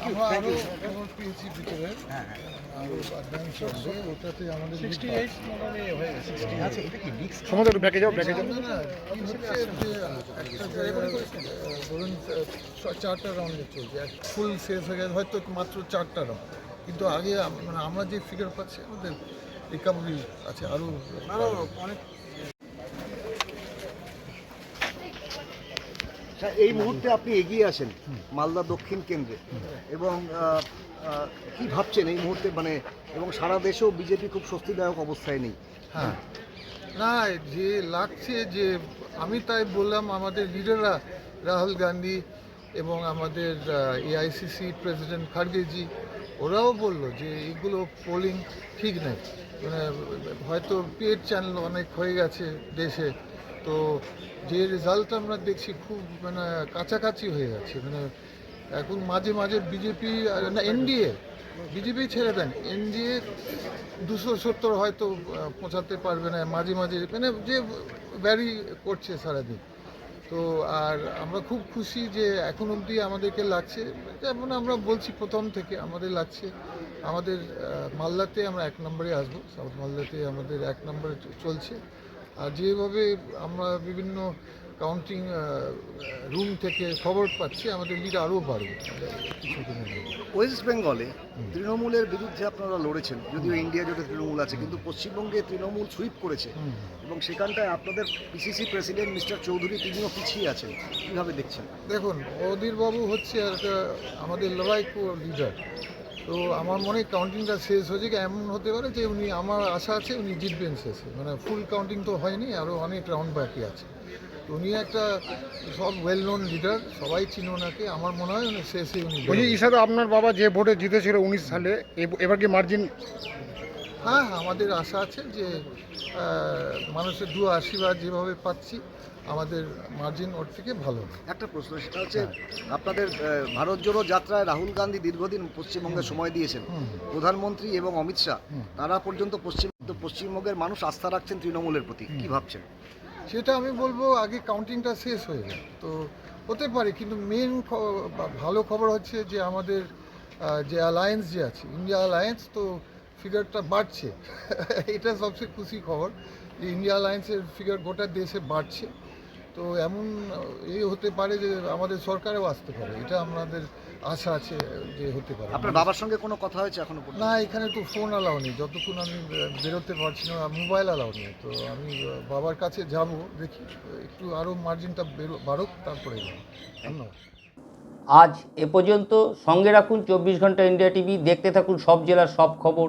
আমরা আরও খবর পেয়েছি ভিতরে হ্যাঁ আরও অ্যাডভান্স আসবে ওটাতে আমাদের সমুদ্র ব্যাকে যাও ব্যাকে যাও ধরুন চারটা রাউন্ডে চলছে ফুল শেষ হয়ে গেছে হয়তো মাত্র চারটা রাউন্ড কিন্তু আগে মানে আমরা যে ফিগার পাচ্ছি আমাদের রিকভারি আছে আরও অনেক এই মুহূর্তে আপনি এগিয়ে আছেন মালদা দক্ষিণ কেন্দ্রে। এবং কি ভাবছেন এই মুহূর্তে? মানে এবং সারা দেশেও বিজেপি খুব স্বস্তিদায়ক অবস্থায় নেই। হ্যাঁ। না, যে লাগছে যে, আমি তাই বললাম, আমাদের লিডাররা রাহুল গান্ধী এবং আমাদের এআইসিসি প্রেসিডেন্ট খার্গেজি, ওরাও বলল যে এইগুলো পোলিং ঠিক নেই। মানে হয়তো পেড চ্যানেল অনেক হয়ে গেছে দেশে। তো যে রেজাল্ট আমরা দেখছি খুব মানে কাছাকাছি হয়ে যাচ্ছে। মানে এখন মাঝে মাঝে বিজেপি না এনডিএ বিজেপি ছেড়ে দেন। এনডিএ দুশো সত্তর হয়তো পৌঁছাতে পারবে না। মাঝে মাঝে মানে যে ভ্যারি করছে সারাদিন। তো আর আমরা খুব খুশি যে এখন অবধি আমাদেরকে লাগছে। যেমন আমরা বলছি প্রথম থেকে আমাদের লাগছে। আমাদের মালদাতে আমরা এক নম্বরে আসব। সাউথ মালদাতে আমাদের এক নম্বরে চলছে। যেভাবে আমরা বিভিন্ন কাউন্টিং রুম থেকে খবর পাচ্ছি আমাদের লিড আরও বাড়বে। ওয়েস্ট বেঙ্গলে তৃণমূলের বিরুদ্ধে আপনারা লড়েছেন যদিও ইন্ডিয়া জোটে তৃণমূল আছে কিন্তু পশ্চিমবঙ্গে তৃণমূল সুইপ করেছে। এবং সেখানটায় আপনাদের পিসিসি প্রেসিডেন্ট মিস্টার চৌধুরী তিনিও পিছিয়ে আছেন কীভাবে দেখছেন? দেখুন অধীরবাবু হচ্ছে একটা আমাদের লড়াইকো লিডার তো আমার মনে হয় কাউন্টিংটা শেষ হয়েছে কি এমন হতে পারে যে উনি আমার আশা আছে উনি জিতবেন শেষে। মানে ফুল কাউন্টিং তো হয়নি আরও অনেক রাউন্ড বাকি আছে। তো উনি একটা সব ওয়েল নোন লিডার সবাই চিনো ওনাকে। আমার মনে হয় উনি শেষে উনি ওই যে আপনার বাবা যে ভোটে জিতেছিল উনিশ সালে এব- এবার কি মার্জিন হ্যাঁ হ্যাঁ, আমাদের আশা আছে যে মানুষের দু আশীর্বাদ যেভাবে পাচ্ছি আমাদের মার্জিন ওর থেকে ভালো একটা প্রশ্ন সেটা হচ্ছে আপনাদের ভারত জোড়ো যাত্রায় রাহুল গান্ধী দীর্ঘদিন পশ্চিমবঙ্গে সময় দিয়েছেন। প্রধানমন্ত্রী এবং অমিত শাহ তারা পর্যন্ত পশ্চিম পশ্চিমবঙ্গের মানুষ আস্থা রাখছেন তৃণমূলের প্রতি। কি ভাবছেন? সেটা আমি বলব আগে কাউন্টিংটা শেষ হয়ে যায়। তো হতে পারে কিন্তু মেন ভালো খবর হচ্ছে যে আমাদের যে অ্যালায়েন্স যে আছে ইন্ডিয়া অ্যালায়েন্স তো ফিগারটা বাড়ছে। এটা সবচেয়ে খুশি খবর যে ইন্ডিয়া অ্যালায়েন্সের ফিগার গোটা দেশে বাড়ছে। তো এমন এই হতে পারে যে আমাদের সরকারেও আসতে পারে। এটা আমাদের আশা আছে যে হতে পারে। আপনার বাবার সঙ্গে কোনো কথা হয়েছে এখনও না এখানে তো ফোন অ্যালাউ নেই। যতক্ষণ আমি বেরোতে পারছি না মোবাইল অ্যালাউ নেই। তো আমি বাবার কাছে যাব দেখি। একটু আরও মার্জিনটা বেরো বাড়ুক তারপরে যাব। ধন্যবাদ। আজ এ পর্যন্ত সঙ্গে রাখুন চব্বিশ ঘণ্টা ইন্ডিয়া টিভি দেখতে থাকুন সব জেলার সব খবর।